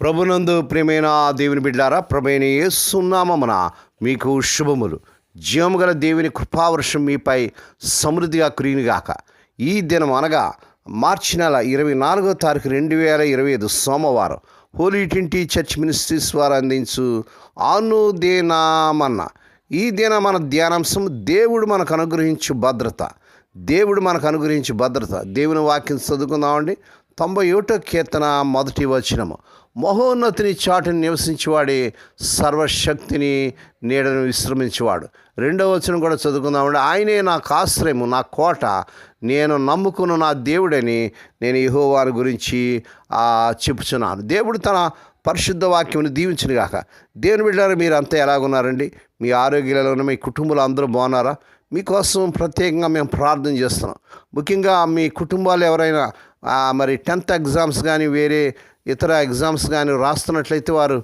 ప్రభునందు ప్రియమైన దేవుని బిడ్డారా ప్రభైన సున్నామన మీకు శుభములు. జీవము గల దేవుని కృపావర్షం మీపై సమృద్ధిగా కురినిగాక ఈ దినం అనగా మార్చి నెల ఇరవై నాలుగో తారీఖు రెండు వేల ఇరవై ఐదు సోమవారం. హోలీ ట్వంటీ చర్చ్ మినిస్ట్రీస్ వారు అందించు అనుదేనామన్న. ఈ దిన మన ధ్యానాంశం దేవుడు మనకు అనుగ్రహించు భద్రత. దేవుడు మనకు అనుగ్రహించు భద్రత. దేవుని వాక్యం చదువుకుందామండి. తొంభై ఒకటో కీర్తన మొదటి వచనము. మహోన్నతిని చాటుని నివసించేవాడే సర్వశక్తిని నీడను విశ్రమించేవాడు. రెండవ వచనం కూడా చదువుకుందామండి. ఆయనే నాకు ఆశ్రయము నా కోట. నేను నమ్ముకున్న నా దేవుడని నేను యెహోవాని గురించి చెప్పుచున్నాను. దేవుడు తన పరిశుద్ధ వాక్యమును దీవించిన గాక. దేవుని బిడ్డారు మీరు అంతా ఎలాగున్నారండి? మీ ఆరోగ్యాలలో ఉన్న మీ కుటుంబాలు అందరూ బాగున్నారా? మీకోసం ప్రత్యేకంగా మేము ప్రార్థన చేస్తున్నాం. ముఖ్యంగా మీ కుటుంబాలు ఎవరైనా మరి టెన్త్ ఎగ్జామ్స్ కానీ వేరే ఇతర ఎగ్జామ్స్ కానీ రాస్తున్నట్లయితే వారు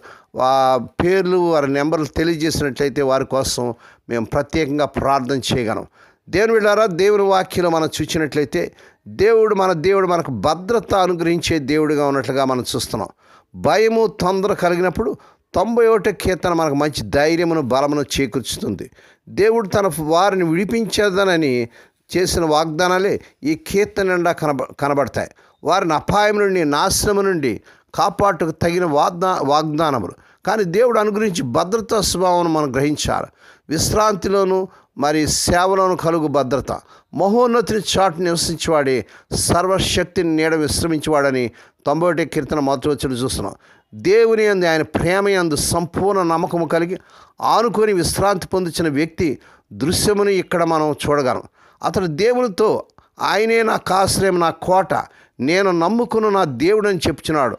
పేర్లు వారి నెంబర్లు తెలియజేసినట్లయితే వారి కోసం మేము ప్రత్యేకంగా ప్రార్థన చేయగలం. దేవుని వెళ్ళారా దేవుని వాక్యలో మనం చూసినట్లయితే దేవుడు మన దేవుడు మనకు భద్రత అనుగ్రహించే దేవుడిగా ఉన్నట్లుగా మనం చూస్తున్నాం. భయము తొందర కలిగినప్పుడు తొంభై ఒకటి కీర్తన మనకు మంచి ధైర్యమును బలమును చేకూర్చుతుంది. దేవుడు తన వారిని విడిపించేదనని చేసిన వాగ్దానాలే ఈ కీర్తన నిండా కనబ కనబడతాయి. వారిని అపాయం నుండి నాశనము నుండి కాపాటుకు తగిన వాగ్దా వాగ్దానములు. కానీ దేవుడు అనుగ్రహించి భద్రతా స్వభావం మనం గ్రహించాలి. విశ్రాంతిలోను మరి సేవలోను కలుగు భద్రత. మహోన్నతిని చాటు నివసించేవాడే సర్వశక్తిని నీడ విశ్రమించేవాడని తొంభై ఒకటి కీర్తన మొదటి వచ్చి చూస్తున్నాం. దేవుని అందు ఆయన ప్రేమ అందు సంపూర్ణ నమ్మకము కలిగి ఆనుకొని విశ్రాంతి పొందించిన వ్యక్తి దృశ్యముని ఇక్కడ మనం చూడగలం. అతడు దేవునితో ఆయనే నా కాశ్రయం నా కోట. నేను నమ్ముకున్న నా దేవుడు అని చెప్తున్నాడు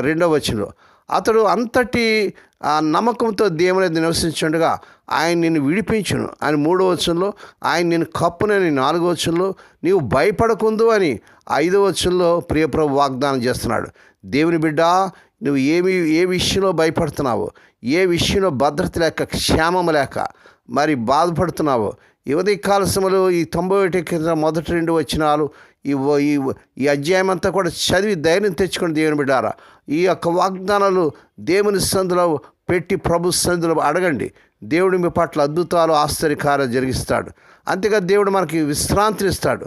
రెండవ వచనంలో. అతడు అంతటి నమ్మకంతో దేవుని నివసించుండగా ఆయన నిన్ను విడిపించును. అని మూడో వచనంలో ఆయన నిన్ను కప్పునని నాలుగో వచనంలో నీవు భయపడకుందు అని ఐదో వచనంలో ప్రియప్రభు వాగ్దానం చేస్తున్నాడు. దేవుని బిడ్డ నువ్వు ఏమి ఏ విషయంలో భయపడుతున్నావు? ఏ విషయంలో భద్రత లేక క్షేమం లేక? మరి బాధపడుతున్నావో. యువతి కాలశములు ఈ తొంభై ఒకటి కింద మొదటి రెండు వచ్చినాలు ఈ ఈ అధ్యాయం అంతా కూడా చదివి ధైర్యం తెచ్చుకుని దేవుని బిడ్డారా. ఈ యొక్క వాగ్దానాలు దేవుని సందులో పెట్టి ప్రభు సందులో అడగండి. దేవుడు మీ పట్ల అద్భుతాలు ఆశ్చర్యకార్యాలు జరిగిస్తాడు. అంతేగా దేవుడు మనకి విశ్రాంతిని ఇస్తాడు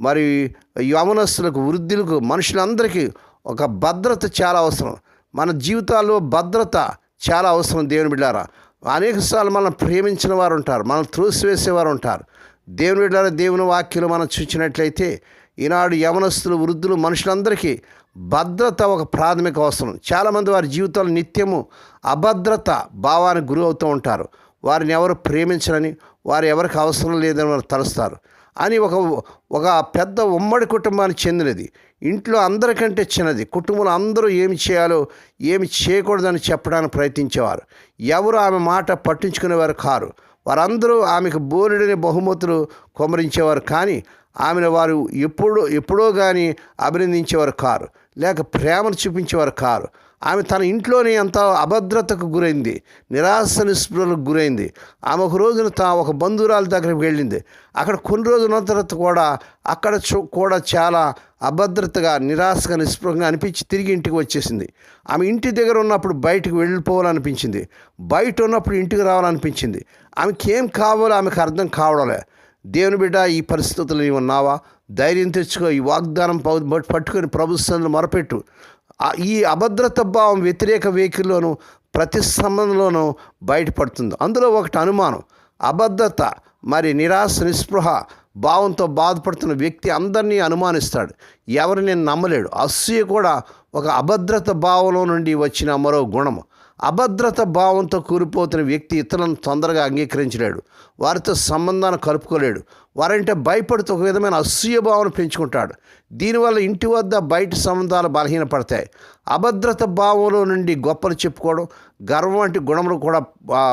మరి యవనస్తులకు వృద్ధులకు మనుషులందరికీ ఒక భద్రత చాలా అవసరం. మన జీవితాల్లో భద్రత చాలా అవసరం దేవుని బిడ్డారా. అనేకసార్లు మనం ప్రేమించిన వారు ఉంటారు మనం త్రోసివేసేవారు ఉంటారు దేవుని బిడ్డారా దేవుని వాక్యలు మనం చూసినట్లయితే ఈనాడు యవనస్తులు వృద్ధులు మనుషులందరికీ భద్రత ఒక ప్రాథమిక అవసరం. చాలామంది వారి జీవితాలు నిత్యము అభద్రత భావానికి గురి అవుతూ ఉంటారు. వారిని ఎవరు ప్రేమించరని వారు ఎవరికి అవసరం లేదని వారు తలుస్తారు. అని ఒక ఒక పెద్ద ఉమ్మడి కుటుంబానికి చెందినది. ఇంట్లో అందరికంటే చిన్నది. కుటుంబంలో అందరూ ఏమి చేయాలో ఏమి చేయకూడదని చెప్పడానికి ప్రయత్నించేవారు. ఎవరు ఆమె మాట పట్టించుకునేవారు కారు. వారందరూ ఆమెకు బోలెడని బహుమతులు కొమరించేవారు కానీ ఆమెను వారు ఎప్పుడో ఎప్పుడో కానీ అభినందించేవారు కారు. లేక ప్రేమను చూపించేవారు కారు. ఆమె తన ఇంట్లోనే అంత అభద్రతకు గురైంది నిరాశ నిస్పృహలకు గురైంది. ఆమె ఒక రోజున తా ఒక బంధువురాల దగ్గరికి వెళ్ళింది. అక్కడ కొన్ని రోజుల ఉన్న తర్వాత కూడా అక్కడ చూ- కూడా చాలా అభద్రతగా నిరాశగా నిస్పృహంగా అనిపించి తిరిగి ఇంటికి వచ్చేసింది. ఆమె ఇంటి దగ్గర ఉన్నప్పుడు బయటకు వెళ్ళిపోవాలనిపించింది. బయట ఉన్నప్పుడు ఇంటికి రావాలనిపించింది. ఆమెకి ఏం కావాలో ఆమెకు అర్థం కావడంలే. దేవుని బిడ్డ ఈ పరిస్థితులు నీవు ఉన్నావా? ధైర్యం తెచ్చుకో ఈ వాగ్దానం పట్టుకొని ప్రభుత్వంలో మొరపెట్టు. ఈ అభద్రత భావం వ్యతిరేక వేకిల్లోనూ ప్రతి సంబంధంలోనూ బయటపడుతుంది. అందులో ఒకటి అనుమానం అభద్రత మరి నిరాశ నిస్పృహ భావంతో బాధపడుతున్న వ్యక్తి అందరినీ అనుమానిస్తాడు. ఎవరిని నమ్మలేడు. అసూయ కూడా ఒక అభద్రత భావంలో నుండి వచ్చిన మరో గుణము. అభద్రత భావంతో కూలిపోతున్న వ్యక్తి ఇతరులను తొందరగా అంగీకరించలేడు. వారితో సంబంధాన్ని కలుపుకోలేడు. వారంటే భయపడుతూ ఒక విధమైన అసూయ భావన పెంచుకుంటాడు. దీనివల్ల ఇంటి వద్ద బయట సంబంధాలు బలహీనపడతాయి. అభద్రత భావంలో నుండి గొప్పలు చెప్పుకోవడం గర్వం వంటి గుణములు కూడా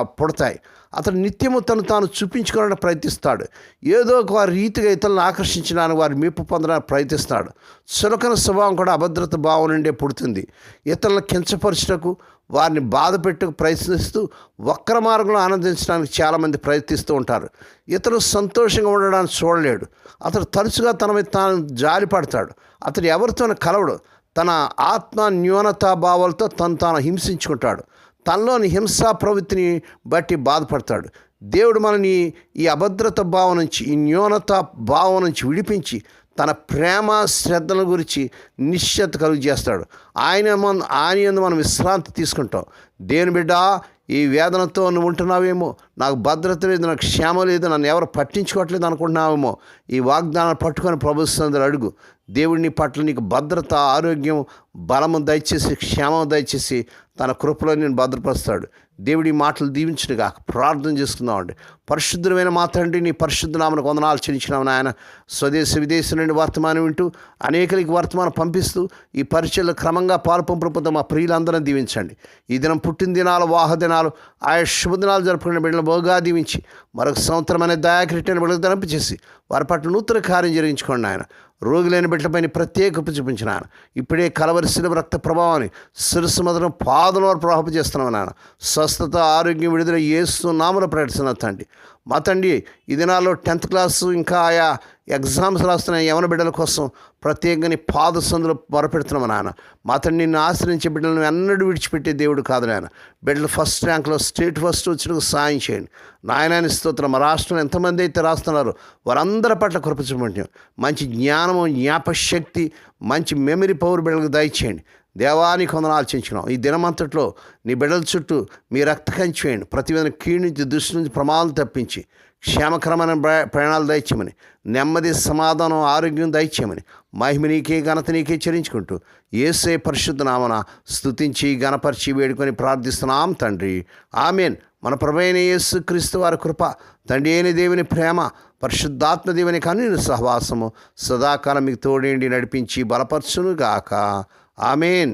పుడతాయి. అతను నిత్యము తను తాను చూపించుకోవడానికి ప్రయత్నిస్తాడు. ఏదో ఒక రీతిగా ఇతరులను ఆకర్షించడానికి వారి మెప్పు పొందడానికి ప్రయత్నిస్తాడు. చులకన స్వభావం కూడా అభద్రత భావం నుండే పుడుతుంది. ఇతరులను కించపరచుటకు వారిని బాధ పెట్టుకు ప్రయత్నిస్తూ వక్ర మార్గంలో ఆనందించడానికి చాలామంది ప్రయత్నిస్తూ ఉంటారు. ఇతరులు సంతోషంగా ఉండడానికి చూడలేడు. అతడు తరచుగా తన మీద తాను జాలి పడతాడు. అతడు ఎవరితోనూ కలవడు. తన ఆత్మ న్యూనతా భావాలతో తను తాను హింసించుకుంటాడు. తనలోని హింసా ప్రవృత్తిని బట్టి బాధపడతాడు. దేవుడు మనని ఈ అభద్రత భావం నుంచి ఈ న్యూనత భావం నుంచి విడిపించి తన ప్రేమ శ్రద్ధల గురించి నిశ్చత కలుగు చేస్తాడు. ఆయన మన ఆయన మనం విశ్రాంతి తీసుకుంటాం. దేని బిడ్డ ఈ వేదనతో నువ్వు ఉంటున్నావేమో? నాకు భద్రత లేదు నాకు క్షేమ లేదు నన్ను ఎవరు పట్టించుకోవట్లేదు అనుకుంటున్నావేమో? ఈ వాగ్దానాన్ని పట్టుకొని ప్రభుత్వం అడుగు. దేవుడిని పట్ల నీకు భద్రత ఆరోగ్యం బలము దయచేసి క్షేమం దయచేసి తన కృపలో నేను భద్రపరుస్తాడు. దేవుడి మాటలు దీవించినగా ప్రార్థన చేసుకుందామండి పరిశుద్ధమైన మాత్రండి నీ పరిశుద్ధ నామను వందనాలు చెల్లించినాము నాయన. స్వదేశ విదేశం నుండి వర్తమానం వింటూ అనేకలకి వర్తమానం పంపిస్తూ ఈ పరిచయలు క్రమంగా పాలు మా ప్రియులందరం దీవించండి. ఈ దినం పుట్టిన దినాలు వాహ దినాలు ఆయా శుభదినాలు జరుపుకునే బిడ్డలు బోగా దీవించి మరొక సంవత్సరం అనే దయాకరిటైన బిడ్డలు ధరింపచేసి వారి పట్ల నూతన కార్యం జరిగించుకోండి ఆయన రోగులైన బిడ్డలపైన ప్రత్యేక చూపించిన ఆయన ఇప్పుడే కలవరిసిన రక్త ప్రభావాన్ని శిరస్సు మొదలు పాదల వరకు ప్రభావం చేస్తున్నాం నాన్న స్వస్థత ఆరోగ్యం విడుదల ఏస్తూ నామల ప్రకటిస్తున్న తండ్రి. మా తండ్రి ఈ దినాల్లో టెన్త్ క్లాస్ ఇంకా ఆయా ఎగ్జామ్స్ రాస్తున్న యవన బిడ్డల కోసం ప్రత్యేకంగా నీ పాద సందులు మొరపెడుతున్నాం నాన్న మా తండ్రి నిన్ను ఆశ్రయించే బిడ్డలను ఎన్నడూ విడిచిపెట్టే దేవుడు కాదు నాయన. బిడ్డలు ఫస్ట్ ర్యాంక్లో స్టేట్ ఫస్ట్ వచ్చినకు సాయం చేయండి. నాయనాని స్తోత్రం. మా రాష్ట్రంలో ఎంతమంది అయితే రాస్తున్నారు వారందరి పట్ల కృపించమంటే మంచి జ్ఞానము జ్ఞాపశక్తి మంచి మెమరీ పవర్ బిడ్డలకు దయచేయండి. దేవానికి కొందరు ఆలోచించినాం ఈ దినమంతట్లో నీ బిడ్డల చుట్టూ మీ రక్త కంచేయండి ప్రతివేదన విధంగా కీడు నుంచి దృష్టి నుంచి ప్రమాదాలు తప్పించి క్షేమకరమైన ప్ర- ప్రయాణాలు దయచేయమని నెమ్మది సమాధానం ఆరోగ్యం దయచేయమని మహిమ నీకే ఘనత నీకే చెల్లించుకుంటూ ఏసే పరిశుద్ధ నామన స్థుతించి గణపరిచి వేడుకొని ప్రార్థిస్తున్నాం తండ్రి. ఆమెన్. మన ప్రభైన యేసు క్రీస్తు వారి కృప తండ్రి అయిన దేవుని ప్రేమ పరిశుద్ధాత్మ దేవుని కన్నుని సహవాసము సదాకాలం మీకు తోడేండి నడిపించి బలపరచునుగాక. ఆమెన్